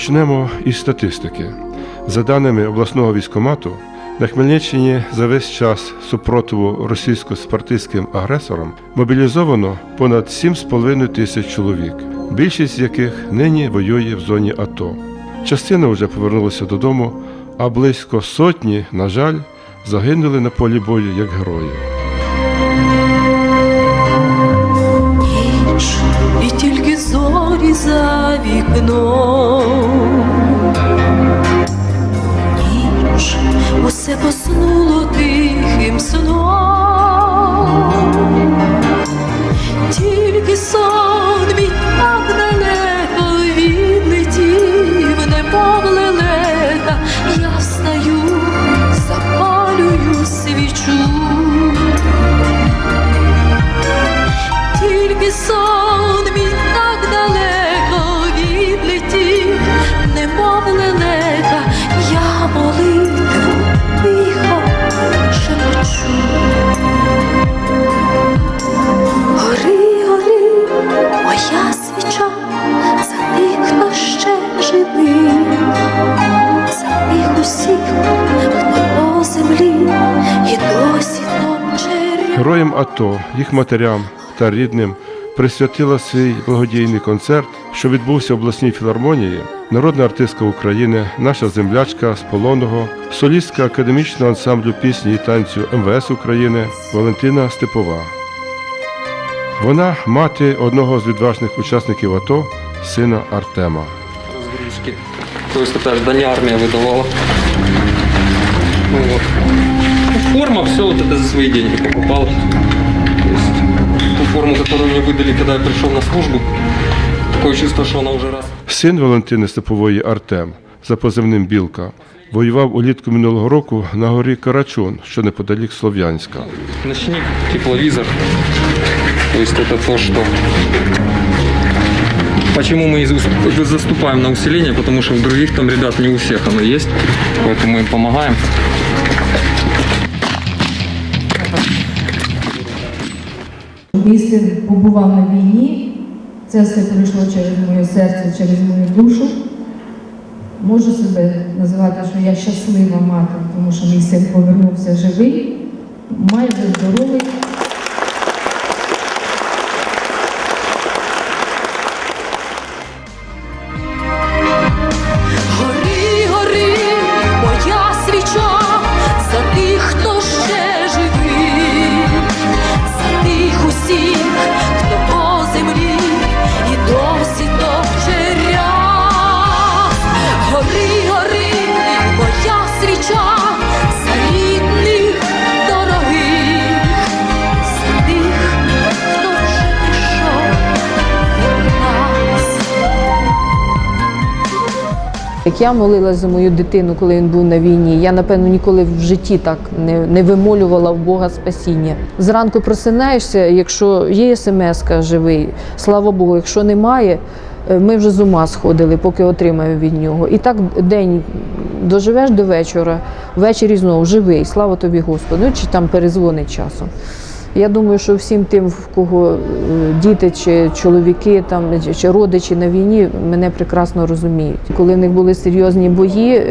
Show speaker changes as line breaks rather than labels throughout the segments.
Почнемо із статистики. За даними обласного військомату, на Хмельниччині за весь час супротиву російсько-спартистським агресорам мобілізовано понад 7,5 тисяч чоловік, більшість з яких нині воює в зоні АТО. Частина вже повернулася додому, а близько сотні, на жаль, загинули на полі бою як герої.
За
Героям АТО, їх матерям та рідним присвятила свій благодійний концерт, що відбувся в обласній філармонії, народна артистка України, наша землячка з Полонного, солістка академічного ансамблю пісні і танцю МВС України Валентина Степова. Вона мати одного з відважних учасників АТО, сина Артема.
это здание армия выдавала. Ну вот. Ну, Форма, все вот это за свои деньги покупал. То есть ту форму, которую мне выдали, когда я пришел на службу, такое чувство, что она уже раз
Син Валентини Степової Артем за позивним Білка воював улітку минулого року на горі Карачун, що неподалік Слов'янська.
ночник, тепловизор. То есть это то, что... Почему мы и зас- заступаем на усиление? Потому что у других там ребят не у всех оно есть. Поэтому мы им помогаем.
Син побував на війні, це все пройшло через моє серце, через мою душу. Можу себе називати, що я щаслива мати, тому що мій син повернувся живий, майже здоровий.
Я молилась за мою дитину, коли він був на війні, я напевно ніколи в житті так не, не вимолювала в Бога спасіння. Зранку просинаєшся, якщо є смс живий, слава Богу, якщо немає, е, ми вже з ума сходили, поки отримаю від нього. І так день доживеш до вечора, ввечері знову живий, слава тобі Господи, ну чи там перезвонить часом. Я думаю, що всім тим, в кого е, діти чи чоловіки там чи- родичі на війні, мене прекрасно розуміють. Коли в них були серйозні бої, е,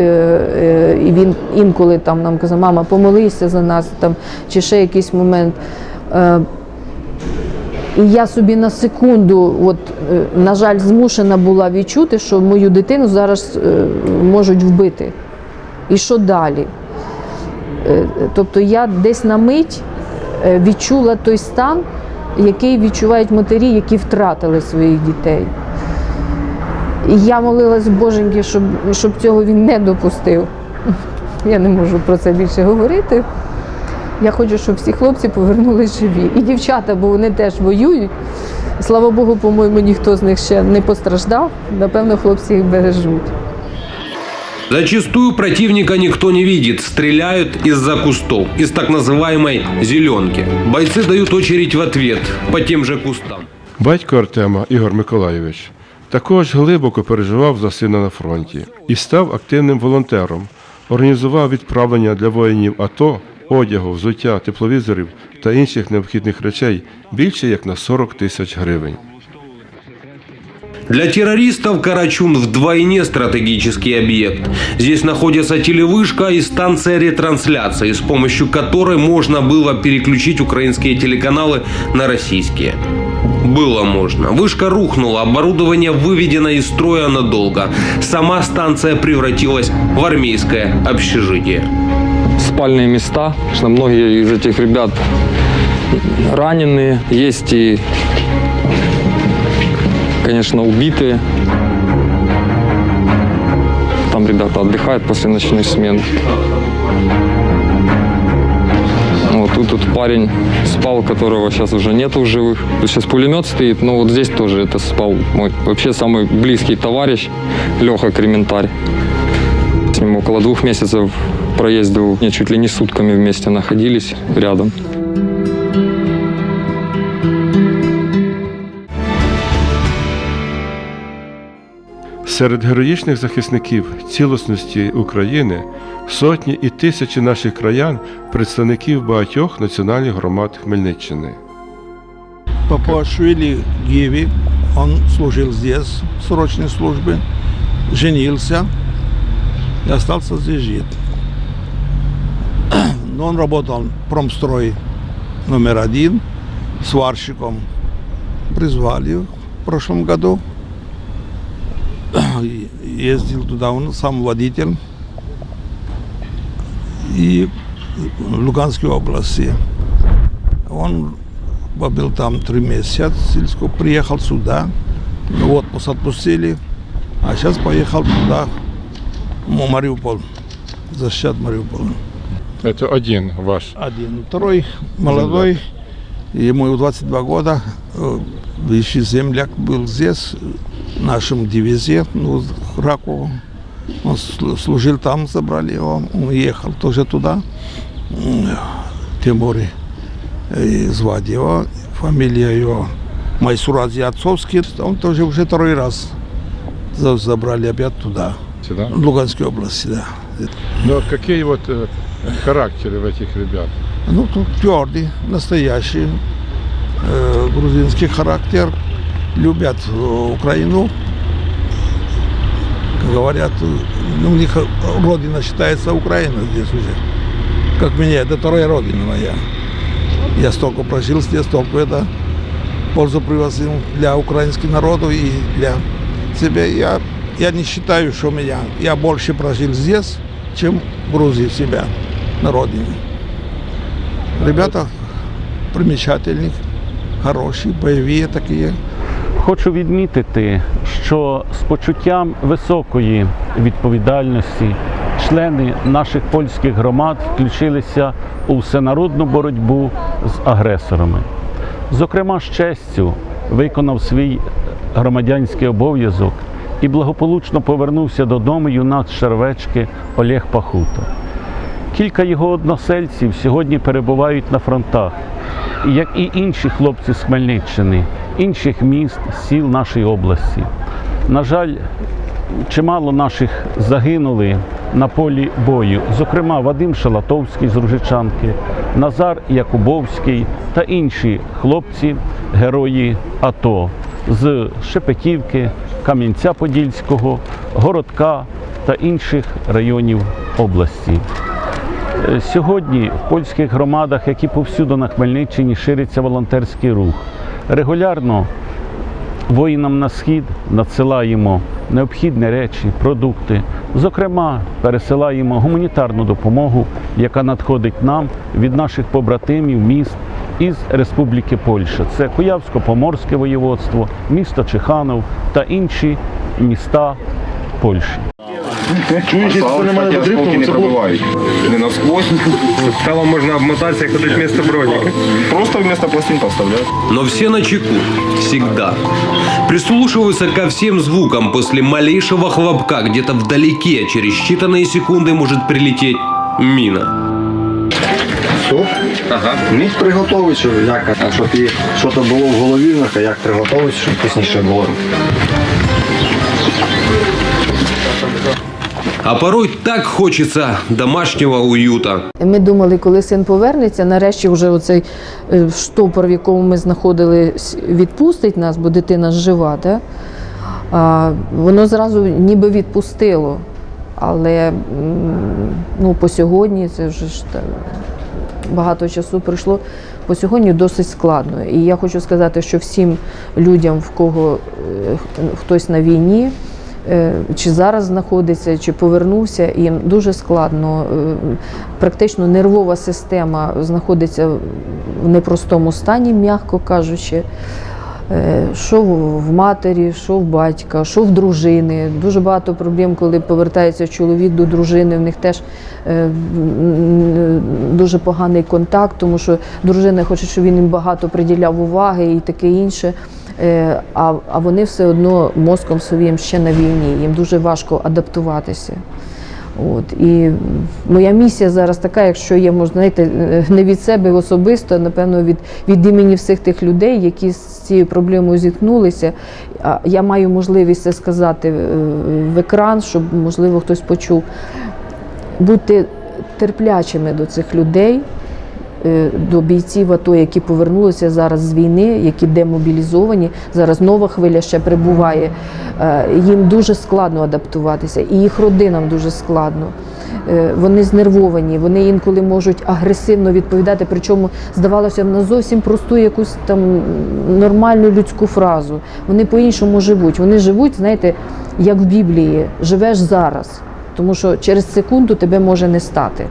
е, і він інколи там нам казав, мама, помолися за нас там чи ще якийсь момент. І я собі на секунду, от, на жаль, змушена була відчути, що мою дитину зараз можуть вбити. І що далі? Тобто я десь на мить відчула той стан, який відчувають матері, які втратили своїх дітей. І я молилась Боженьки, щоб, щоб цього він не допустив. Я не можу про це більше говорити. Я хочу, щоб всі хлопці повернулись живі. І дівчата, бо вони теж воюють. Слава Богу, по-моєму, ніхто з них ще не постраждав. Напевно, хлопці їх бережуть.
Зачастую противника никто не видит, стреляют из-за кустов, из так называемой «зеленки». Бойцы дают очередь в ответ по тем же кустам.
Батько Артема Ігор Миколайович також глибоко переживав за сина на фронті і став активним волонтером, організував відправлення для воїнів АТО, одягу, взуття, тепловізорів та інших необхідних речей більше як на 40 тисяч гривень.
Для террористов Карачун вдвойне стратегический объект. Здесь находится телевышка и станция ретрансляции, с помощью которой можно было переключить украинские телеканалы на российские. Было можно. Вышка рухнула, оборудование выведено из строя надолго. Сама станция превратилась в армейское общежитие.
спальные места, что многие из этих ребят раненые, есть и, конечно, убитые. Там ребята отдыхают после ночных смен. Вот тут, тут парень спал, которого сейчас уже нету в живых. Тут сейчас пулемет стоит, но вот здесь тоже это спал мой вообще самый близкий товарищ Леха Крементарь. С ним около двух месяцев проездил, не, чуть ли не сутками вместе находились рядом.
Серед героїчних захисників цілісності України сотні і тисячі наших краян, представників багатьох національних громад Хмельниччини.
Папуашвили Гиви, он служил здесь, в срочной службе, женился и остался здесь жить. Но он работал в промстрой номер один, сварщиком. Призвали в прошлом году. Ездил туда, он сам водитель. И в Луганской области. Он побыл там три месяца, сельско, приехал сюда, в отпуск отпустили, а сейчас поехал туда, в Мариуполь, защищать Мариуполь.
Це один ваш.
Один. Второй молодой, ему 22 года, э, бывший земляк был здесь, в нашем дивизии, ну, Раково. Он слу- служил там, забрали его, он уехал тоже туда, Тимури э, звать его, фамилия его Майсурадзе Отцовский, он тоже уже второй раз за- забрали опять туда,
Да?
в Луганской области, да.
Но какие вот э, характеры в этих ребят?
Ну, тут твердый, настоящий э, грузинский характер Любят э, Украину. Как говорят, э, ну, у них родина считается Украина здесь уже. Как меня, это вторая родина моя. Я столько прожил здесь, столько это пользу привозил для украинского народа и для себя. Я, я не считаю, что меня, я больше прожил здесь, чем в Грузии себя, на родине. Ребята примечательні, хороші, бойові такі.
Хочу відмітити, що з почуттям високої відповідальності члени наших польських громад включилися у всенародну боротьбу з агресорами. Зокрема, з честю виконав свій громадянський обов'язок і благополучно повернувся додому юнак Шервечки Олег Пахута. Кілька його односельців сьогодні перебувають на фронтах, як і інші хлопці з Хмельниччини, інших міст, сіл нашої області. На жаль, чимало наших загинули на полі бою, зокрема Вадим Шалатовський з Ружичанки, Назар Якубовський та інші хлопці, герої АТО з Шепетівки, Кам'янця-Подільського, Городка та інших районів області. Сьогодні в польських громадах, як і повсюду на Хмельниччині, шириться волонтерський рух. Регулярно воїнам на схід надсилаємо необхідні речі, продукти. Зокрема, пересилаємо гуманітарну допомогу, яка надходить нам від наших побратимів міст із Республіки Польща. Це Куявсько-Поморське воєводство, місто Чеханов та інші міста Польщі.
Чуєш, це немає осколки не пробивають. Не насквозь.
Тело можна обмотатися і ходити вместо броніка.
Просто вместо пластинка вставляють.
Но все на чеку. Всегда. Прислушиваются ко всем звукам после малейшего хлопка. Где-то вдалеке через считанные секунды может прилететь мина.
Стоп. Ага. Міг приготувати, що як, а щоб і що то було в голові, а як приготувати, щоб вкусніше було.
А порой так хочется домашнего уюта.
Ми думали, коли син повернеться, нарешті вже оцей е, штопор, в якому ми знаходились, відпустить нас, бо дитина жива. Да? А, Воно зразу ніби відпустило. Але ну, по сьогодні це вже ж багато часу пройшло. По сьогодні досить складно. І я хочу сказати, що всім людям, в кого е, хтось на війні, чи зараз знаходиться, чи повернувся, їм дуже складно. Е, Практично нервова система знаходиться в непростому стані, м'яко кажучи. Е, Що в матері, що в батька, що в дружини. Дуже багато проблем, коли повертається чоловік до дружини. В них теж е, дуже поганий контакт, тому що дружина хоче, щоб він їм багато приділяв уваги і таке інше. Е, А, а вони все одно мозком своїм ще на війні. Їм дуже важко адаптуватися. От і моя місія зараз така, якщо є можна знаєте, е, не від себе особисто, а напевно від, від імені всіх тих людей, які з цією проблемою зіткнулися. Я маю можливість це сказати е, в екран, щоб можливо хтось почув. Будьте терплячими до цих людей, до бійців АТО, які повернулися зараз з війни, які демобілізовані. Зараз нова хвиля ще прибуває. Е, Їм дуже складно адаптуватися, і їх родинам дуже складно. Е, Вони знервовані, вони інколи можуть агресивно відповідати, причому здавалося на зовсім просту якусь там нормальну людську фразу. Вони по-іншому живуть. Вони живуть, знаєте, як в Біблії, живеш зараз, тому що через секунду тебе може не стати.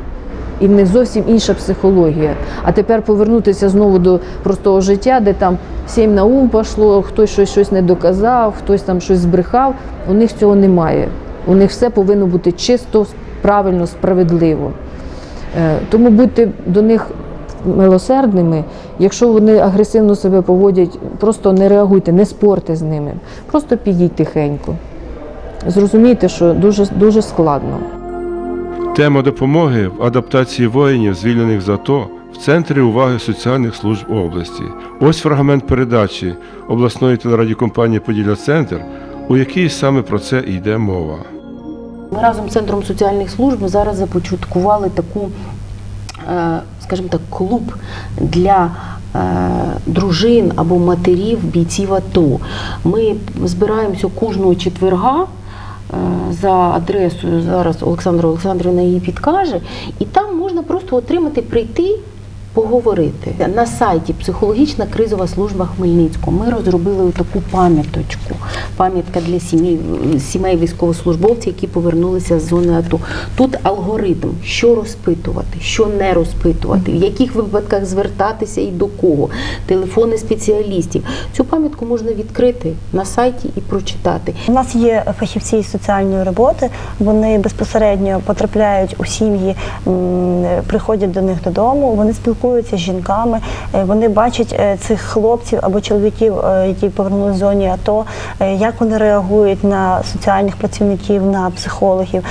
І в них зовсім інша психологія. А тепер повернутися знову до простого життя, де там сім на ум пішло, хтось щось, щось не доказав, хтось там щось збрехав. У них цього немає. У них все повинно бути чисто, правильно, справедливо. Е, Тому будьте до них милосердними. Якщо вони агресивно себе поводять, просто не реагуйте, не спорте з ними. Просто підіть тихенько. Зрозумійте, що дуже, дуже складно.
Тема допомоги в адаптації воїнів, звільнених з АТО, в центрі уваги соціальних служб області. Ось фрагмент передачі обласної телерадіокомпанії Поділля Центр, у якій саме про це йде мова.
Ми разом з центром соціальних служб зараз започаткували таку, е, скажімо так, клуб для е, дружин або матерів бійців АТО. Ми збираємося кожного четверга. За адресою зараз Олександра Олександрівна її підкаже, і там можна просто отримати прийти. Поговорити на сайті Психологічна кризова служба Хмельницького. Ми розробили таку пам'яточку, пам'ятка для сімей, сімей військовослужбовців, які повернулися з зони АТО. Тут алгоритм, що розпитувати, що не розпитувати, в яких випадках звертатися і до кого, телефони спеціалістів. Цю пам'ятку можна відкрити на сайті і прочитати.
У нас є фахівці з соціальної роботи. Вони безпосередньо потрапляють у сім'ї, приходять до них додому. Вони спілкуються з жінками. е, Вони бачать е, цих хлопців або чоловіків, е, які повернулися з зоні АТО, як вони реагують на соціальних працівників, на психологів,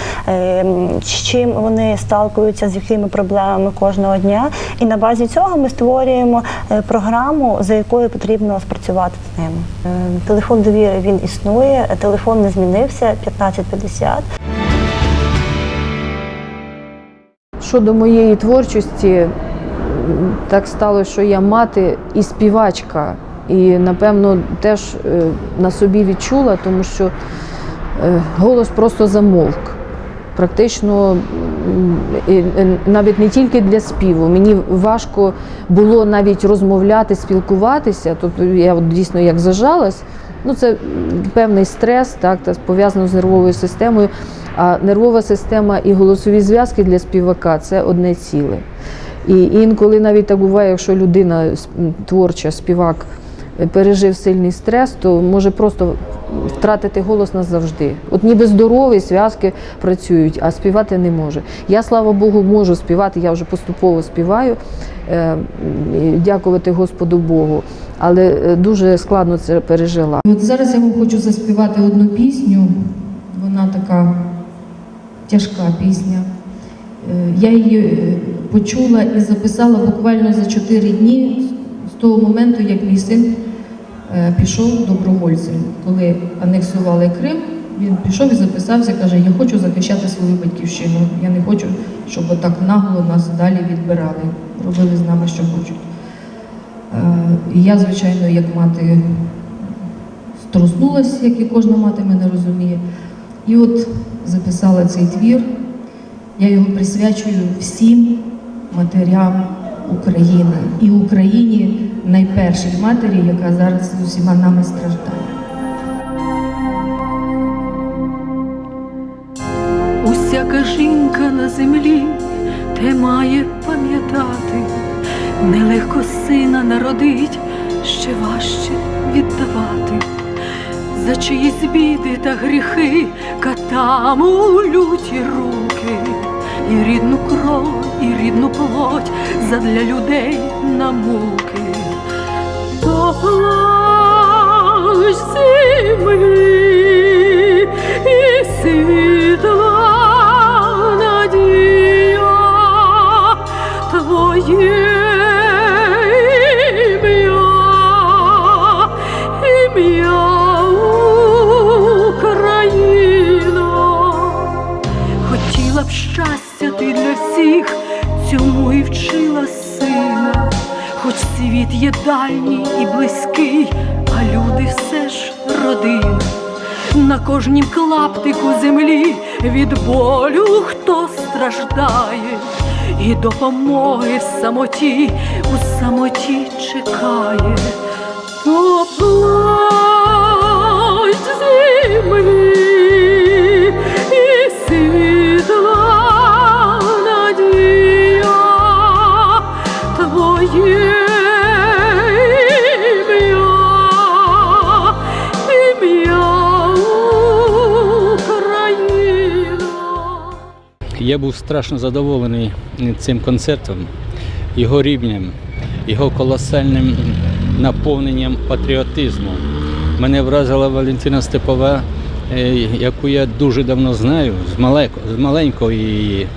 з чим вони сталкуються, з якими проблемами кожного дня. І на базі цього ми створюємо програму, за якою потрібно спрацювати з ними. Телефон довіри він існує, телефон не змінився 1550.
Щодо моєї творчості, так сталося, що я мати і співачка, і напевно теж е, на собі відчула, тому що е, голос просто замовк. Практично і навіть не тільки для співу. Мені важко було навіть розмовляти, спілкуватися. Тобто я от дійсно як зажалась. Ну, це певний стрес, так, та пов'язано з нервовою системою. А нервова система і голосові зв'язки для співака це одне ціле. І інколи навіть так буває, якщо людина творча, співак е, пережив сильний стрес, то може просто втратити голос назавжди. От ніби здоровий, зв'язки працюють, а співати не може. Я, слава Богу, можу співати, я вже поступово співаю, е, дякувати Господу Богу. Але е, дуже складно це пережила.
От зараз я вам хочу заспівати одну пісню. Вона така тяжка пісня. Я її почула і записала буквально за 4 дні з того моменту, як мій син е, пішов добровольцем. Коли анексували Крим, він пішов і записався, каже, я хочу захищати свою батьківщину. Я не хочу, щоб отак нагло нас далі відбирали, робили з нами, що хочуть. Е, я, звичайно, як мати втруснулася, як і кожна мати мене розуміє. І от записала цей твір. Я його присвячую всім матерям України і Україні найпершій матері, яка зараз з усіма нами страждає.
Усяка жінка на землі те має пам'ятати, нелегко сина народить, ще важче віддавати. За чиїсь біди та гріхи катам у люті руки, і рідну кров, і рідну плоть задля людей на муки. То плач кожнім клаптику землі від болю хто страждає, і допомоги в самоті, у самоті чекає.
Я був страшно задоволений цим концертом, його рівнем, його колосальним наповненням патріотизму. Мене вразила Валентина Степова, е, яку я дуже давно знаю, з маленького її.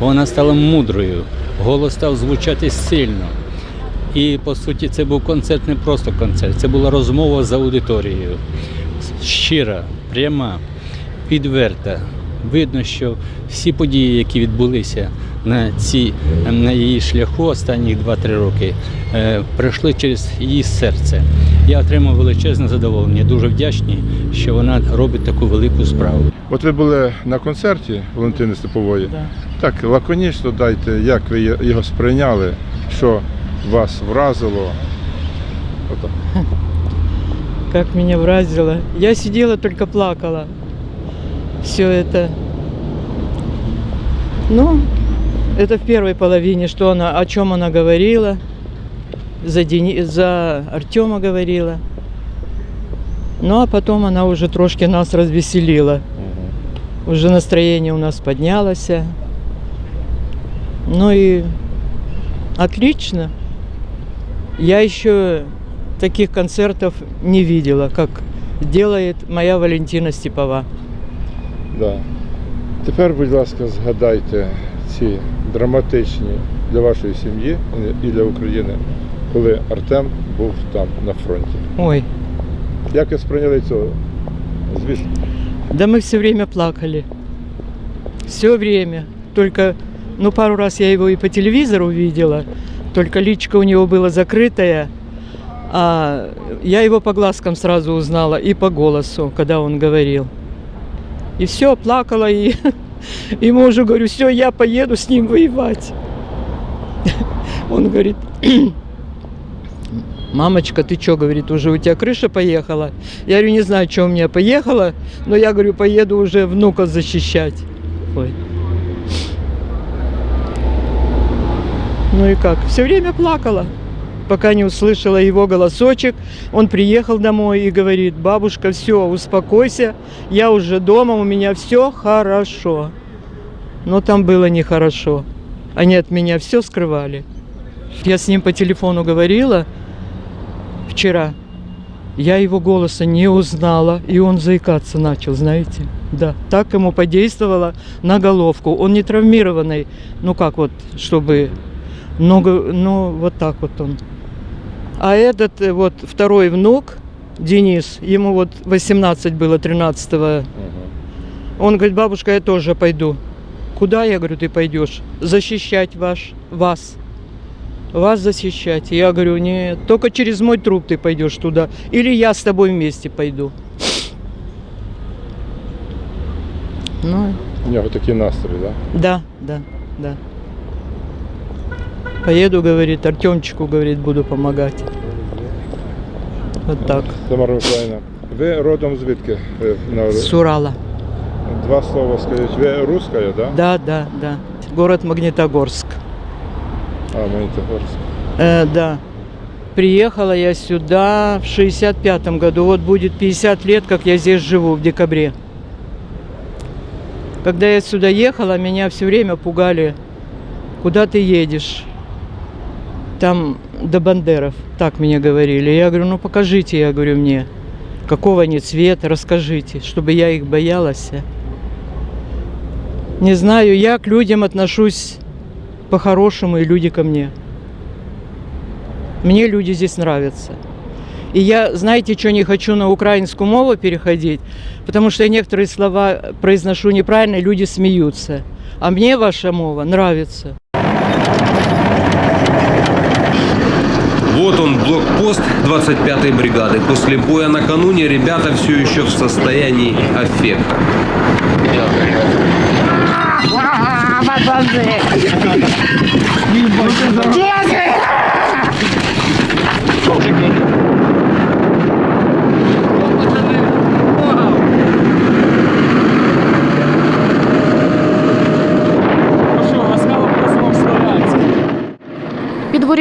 Вона стала мудрою, голос став звучати сильно. І по суті це був концерт не просто концерт, це була розмова з аудиторією. Щира, пряма, відверта. Видно, що всі події, які відбулися на, ці, на її шляху останні 2-3 роки, е, пройшли через її серце. Я отримав величезне задоволення. Дуже вдячний, що вона робить таку велику справу.
От ви були на концерті Валентини Степової. Так, лаконічно дайте, як ви його сприйняли, що вас вразило.
Как меня вразило. Я сидела, только плакала. Все это. Ну, это в первой половине, что она, о чем она говорила. За, Дени... за Артема говорила. Ну, а потом она уже трошки нас развеселила. Уже настроение у нас поднялось. Ну и отлично. Я еще таких концертов не видела, как делает моя Валентина Степова.
Да. Тепер, будь ласка, згадайте ці драматичні для вашої сім'ї і для України, коли Артем був там на фронті.
Ой,
Як ви сприйняли цього? Звісно.
да мы все время плакали. Все время. Только, ну, пару раз я его и по телевизору видела, только личка у него была закрытая, а я его по глазкам сразу узнала и по голосу, когда он говорил. И все, плакала, и ему уже говорю, все, я поеду с ним воевать. Он говорит, мамочка, ты что, говорит, уже у тебя крыша поехала? Я говорю, не знаю, что у меня поехала, но я говорю, поеду уже внука защищать. Ой. Ну и как? Все время плакала, пока не услышала его голосочек. Он приехал домой и говорит, бабушка, все, успокойся, я уже дома, у меня все хорошо. Но там было нехорошо. Они от меня все скрывали. Я с ним по телефону говорила вчера. Я его голоса не узнала, и он заикаться начал, знаете. Да, так ему подействовало на головку. Он не травмированный, ну как вот, чтобы много, ну вот так вот он. А этот э, вот второй внук, Денис, ему вот 18 было 13 Он говорит, бабушка, я тоже пойду. Куда, я говорю, ты пойдешь? Защищать ваш, вас. вас защищать. Я говорю, нет, только через мой труп ты пойдешь туда. Или я с тобой вместе пойду. Ну,
У нього такий настрій, так?
да, да, да. Поеду, говорит, Артемчику, говорит, буду помогать. Вот так.
Тамара Миколаївна, ви родом звідки? Е,
С Урала.
Два слова скажіть. Ви руська, так?
Да, да, да. Город Магнитогорск.
А, Магнітогорськ.
Э, да. Приехала я сюда в 65 году. Вот будет 50 лет, как я здесь живу в декабре. Когда я сюда ехала, меня все время пугали. Куда ты едешь? Там до Бандеров, так мне говорили. Я говорю, ну покажите, я говорю, мне, какого они цвета, расскажите, чтобы я их боялась. Не знаю, я к людям отношусь по-хорошему, и люди ко мне. Мне люди здесь нравятся. И я, знаете, что не хочу на украинскую мову переходить, потому что я некоторые слова произношу неправильно, и люди смеются. А мне ваша мова нравится.
Вот он, блокпост 25-й бригады. После боя накануне ребята все еще в состоянии аффекта.
Під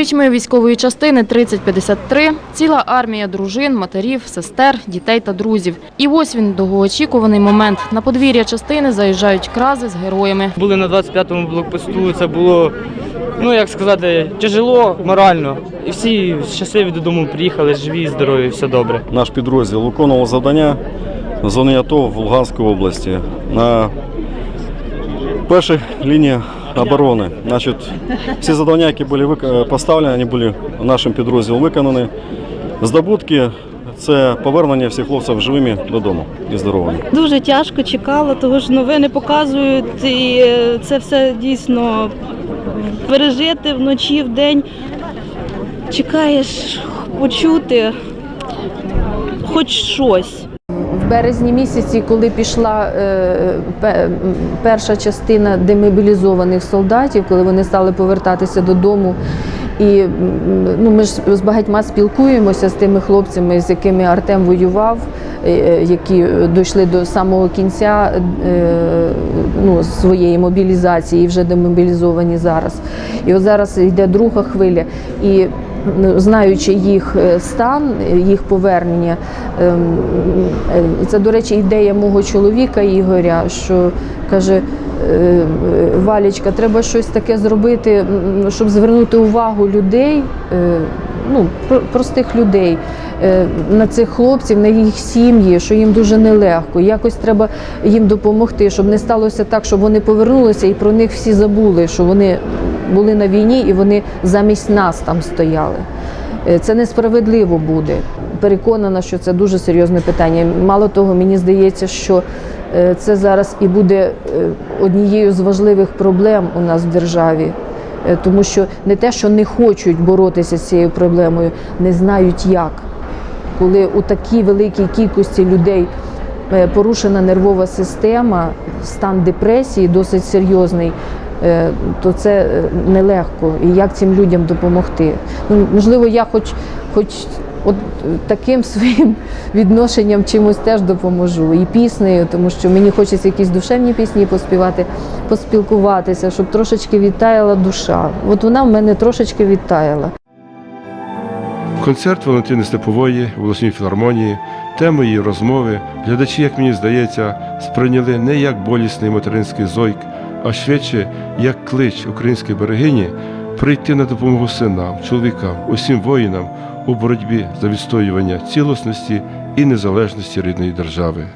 ворітьми військової частини 3053 ціла армія дружин, матерів, сестер, дітей та друзів. І ось він довгоочікуваний момент. На подвір'я частини заїжджають крази з героями.
Були на 25-му блокпосту. Це було, ну як сказати, тяжело морально. І всі щасливі додому приїхали, живі, здорові, все добре.
Наш підрозділ виконував завдання в зоні АТО в Луганській області на першій лінії оборони. Значить, всі завдання, які були вик- поставлені, вони були нашим підрозділом виконані. Здобутки це повернення всіх хлопців живими додому і здоровими.
Дуже тяжко чекала, тому що новини показують, і е, це все дійсно пережити вночі, в день. Чекаєш почути хоч щось.
Березні місяці, коли пішла е, перша частина демобілізованих солдатів, коли вони стали повертатися додому. І ну, ми ж з багатьма спілкуємося з тими хлопцями, з якими Артем воював, е, е, які дійшли до самого кінця ну, своєї мобілізації і вже демобілізовані зараз. І от зараз йде друга хвиля. І знаючи їх е, стан, їх повернення, ем, е, це, до речі, ідея мого чоловіка Ігоря, що каже. е, Валічка, треба щось таке зробити, щоб звернути увагу людей, ну, простих людей, на цих хлопців, на їх сім'ї, що їм дуже нелегко. Якось треба їм допомогти, щоб не сталося так, щоб вони повернулися і про них всі забули, що вони були на війні і вони замість нас там стояли. Е, Це несправедливо буде. Переконана, що це дуже серйозне питання. Мало того, мені здається, що е, це зараз і буде е, однією з важливих проблем у нас в державі. Тому що не те, що не хочуть боротися з цією проблемою, не знають як. Коли у такій великій кількості людей порушена нервова система, стан депресії досить серйозний, то це е, нелегко. І як цим людям допомогти? Ну, можливо, я хоч, хоч от е, таким своїм відношенням чимось теж допоможу. І піснею, тому що мені хочеться якісь душевні пісні поспівати, поспілкуватися, щоб трошечки відтаяла душа. От вона в мене трошечки відтаяла.
Концерт Валентини Степової в обласній філармонії, тему її розмови глядачі, як мені здається, сприйняли не як болісний материнський зойк, а швидше як клич української берегині прийти на допомогу синам, чоловікам, усім воїнам у боротьбі за відстоювання цілісності і незалежності рідної держави.